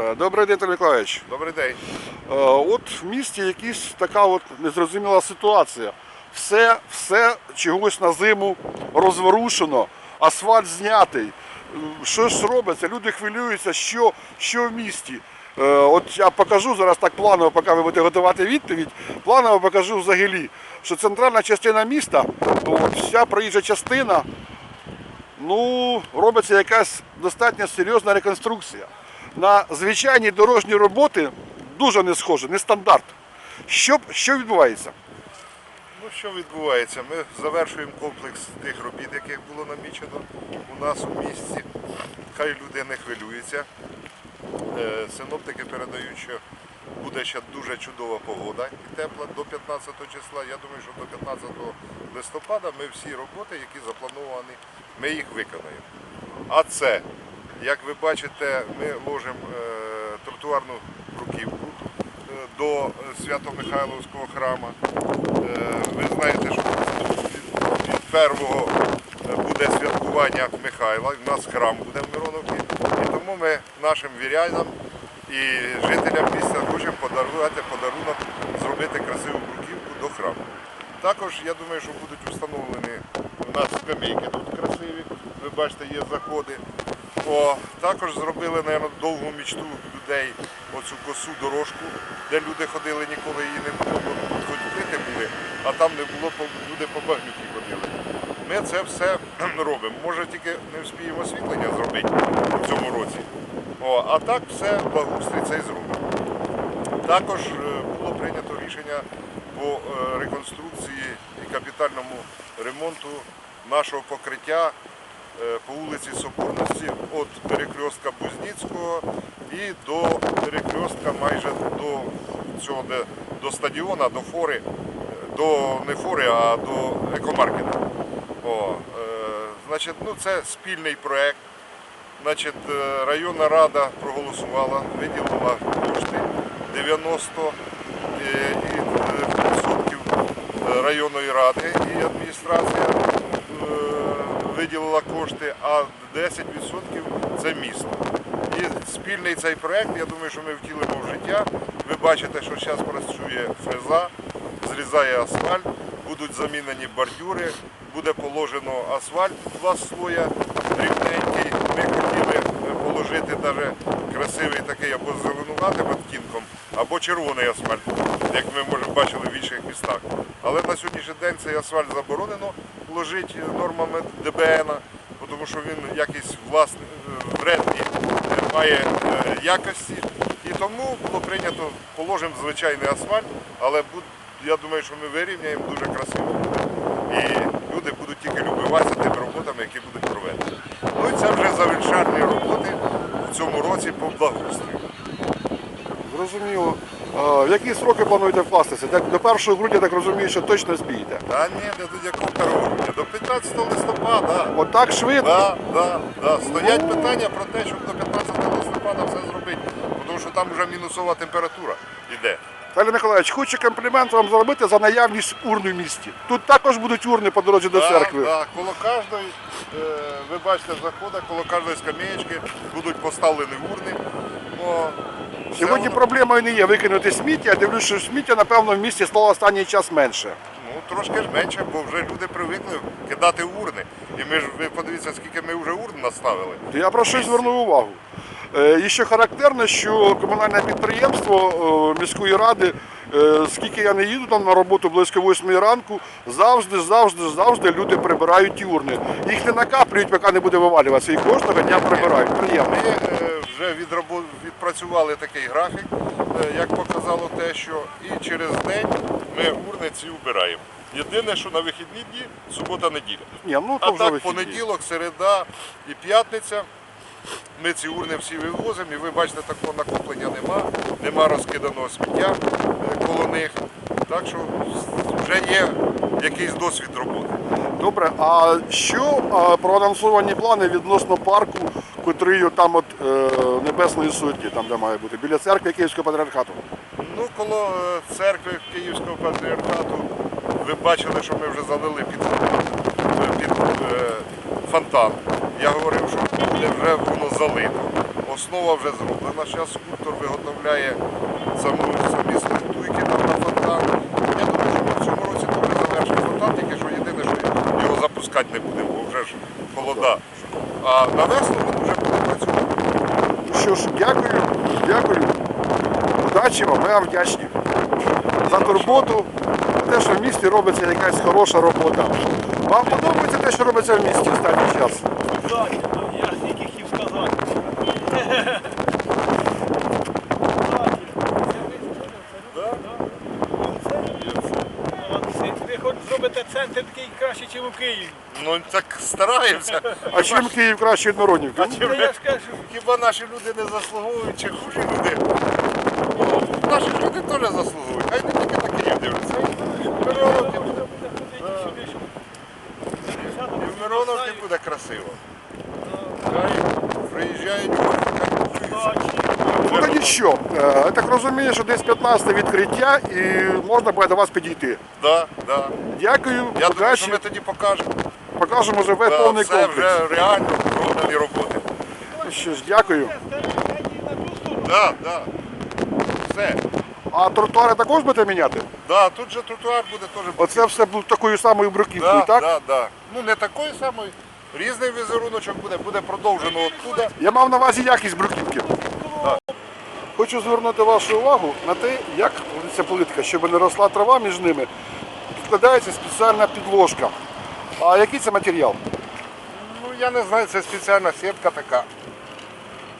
Е, Добрий день, Віталій Миколаївич. Добрий день. Е, От в місті якась така от незрозуміла ситуація. Все, все чогось на зиму розворушено, асфальт знятий. Що ж робиться? Люди хвилюються, що, що в місті. Е, От я покажу зараз так планово, поки ви будете готувати відповідь. Планово покажу взагалі, що центральна частина міста, от, вся проїжджа частина, ну, робиться якась достатньо серйозна реконструкція. На звичайні дорожні роботи дуже не схоже, не стандарт. Що, що відбувається? Ну що відбувається? Ми завершуємо комплекс тих робіт, яких було намічено у нас у місті. Хай люди не хвилюються. Е, Синоптики передають, що буде ще дуже чудова погода і тепла до 15 числа. Я думаю, що до 15 листопада ми всі роботи, які заплановані, ми їх виконаємо. А це, як ви бачите, ми ложимо е, тротуарну бруківку е, до Свято-Михайловського храму. Е, Ви знаєте, що від- е, буде святкування Михайла, у нас храм буде в Мироновці. І тому ми нашим вірянам і жителям міста хочемо подарувати подарунок, зробити красиву бруківку до храму. Також я думаю, що будуть встановлені у нас скамейки тут красиві. Ви бачите, є заходи. О, також зробили, мабуть, довгу мічту людей оцю косу дорожку, де люди ходили, ніколи її не було, хоч були, а там не було, люди по багнюки ходили. Ми це все робимо. Може тільки не вспіємо освітлення зробити в цьому році. О, а так все благоустрій цей зробимо. Також е, було прийнято рішення по е, реконструкції і капітальному ремонту нашого покриття по вулиці Соборності від перекрестка Бузніцького і до перекрестка майже до цього, де, до стадіона, до фори, е, до не фори, а до екомаркета. О, е, значить, ну, це спільний проєкт. Значить, е, районна рада проголосувала, виділила кошти 90 е, і, е, відсотків е, районної ради і адміністрація е, виділила кошти, а 10% це місто. І спільний цей проєкт, я думаю, що ми втілимо в життя. Ви бачите, що зараз працює фреза, зрізає асфальт, будуть замінені бордюри, буде положено асфальт два слоя рівненький. Ми хотіли е, положити навіть красивий такий або зеленуватим відтінком, або червоний асфальт, як ми може бачили в інших містах. Але на сьогоднішній день цей асфальт заборонено ложити нормами ДБН, тому що він якийсь власний е, не має е, якості. І тому було прийнято, положимо звичайний асфальт, але я думаю, що ми вирівняємо дуже красиво. І люди будуть тільки любуватися тими роботами, які будуть проведені. Ну і це вже завершальні роботи в цьому році по благоустрою. Зрозуміло. Е, В які сроки плануєте вкластися? До 1 грудня, так розумію, що точно спієте. Та ні, до якого грудня, до 15 листопада. Отак швидко. Да, да, да. Стоять питання про те, щоб до 15 листопада все зробити, тому що там вже мінусова температура йде. Віталій Миколаївич, хочу комплімент вам зробити за наявність урни в місті. Тут також будуть урни по дорозі до Да, церкви. да. Коло кожної, е, ви бачите, заходить, коло кожної скамеєчки будуть поставлені урни. О, Сьогодні воно- проблемою не є викинути сміття. Я дивлюсь, що сміття, напевно, в місті стало останній час менше. Ну, трошки ж менше, бо вже люди привикли кидати урни. І ми ж ви подивіться, скільки ми вже урн наставили. То я про щось звернув увагу. Е, І ще характерно, що комунальне підприємство е, міської ради, скільки я не їду там на роботу близько 8 ранку, завжди, завжди, завжди люди прибирають ті урни. Їх не накаплюють, поки не буде вивалюватися. І кожного дня прибирають. Приємно. Ми е, вже відпрацювали такий графік, е, як показало те, що і через день ми урни ці вбираємо. Єдине, що на вихідні дні субота-неділя. Ну А так, вихідні. понеділок, середа і п'ятниця. Ми ці урни всі вивозимо, і ви бачите, такого накоплення нема, нема розкиданого сміття е, коло них. Так що вже є якийсь досвід роботи. Добре, а що а, проанонсовані плани відносно парку, котрий там от е, Небесної Сотні, там де має бути, біля церкви Київського патріархату? Ну, коло е, церкви Київського патріархату ви бачили, що ми вже залили під, е, під е, фонтан. Я говорив, що буде вже воно залито. основа вже зроблена. Зараз скульптор виготовляє саму, самі статуйки там на фонтан. Я думаю, що в цьому році теж завершимо фонтан, тільки що єдине, що його запускати не будемо, бо вже ж холода. А на весну ми вже будемо працювати. Що ж, дякую, дякую. Удачі вам, ми вам вдячні. За турботу, за те, що в місті робиться якась хороша робота. Вам подобається те, що робиться в місті останній час? Кстати, я тільки хотів сказати. Ви хоч зробите центр такий краще, ніж у Києві. Ну так стараємося. А чим Київ краще від? Та я ж кажу, Хіба наші люди не заслуговують, чи хужі люди? Ну, Наші ж люди теж заслуговують. Хай не тільки на Київ дивляться. І в Мироновці буде, і в Мироновці буде красиво. Хай Ну тоді що? Е, Я так розумію, що десь 15 відкриття і можна буде до вас підійти. Да, да. Дякую, Я думаю, що ми тоді покажемо. Покажемо живе Да, повний все комплекс. вже реально зроблені роботи. Ну Що ж, дякую. Да, да. Все. А тротуари також будете міняти? Да, тут же тротуар буде теж. Оце все буде такою самою бруківкою, Да, так? да, да. Ну не такої самої. Різний візеруночок буде, буде продовжено оттуда. Я мав на увазі якість бруківки. Хочу звернути вашу увагу на те, як ця плитка, щоб не росла трава між ними, підкладається спеціальна підложка. А який це матеріал? Ну я не знаю, це спеціальна сітка така.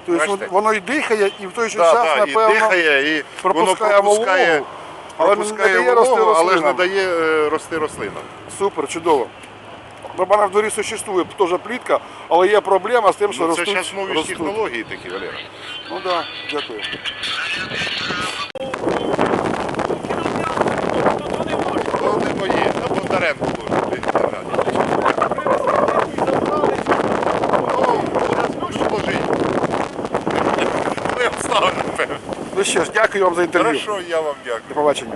Тобто Бачите? воно і дихає, і в той же Да, час, да, напевно, і дихає, і пропускає воно пропускає, вологу, але не пропускає дає рости вологу, але ж не рослинам. дає е, рости рослинам. Супер, чудово. В дворі существує теж плітка, але є проблема з тим, що Ну, це зараз ростуть. технології такі, Валера. Ну так, да, дякую. вони. Мої, Бондаренко. Ну, напевно. Ну що ж, дякую вам за інтерв'ю. Хорошо, я вам дякую. До побачення.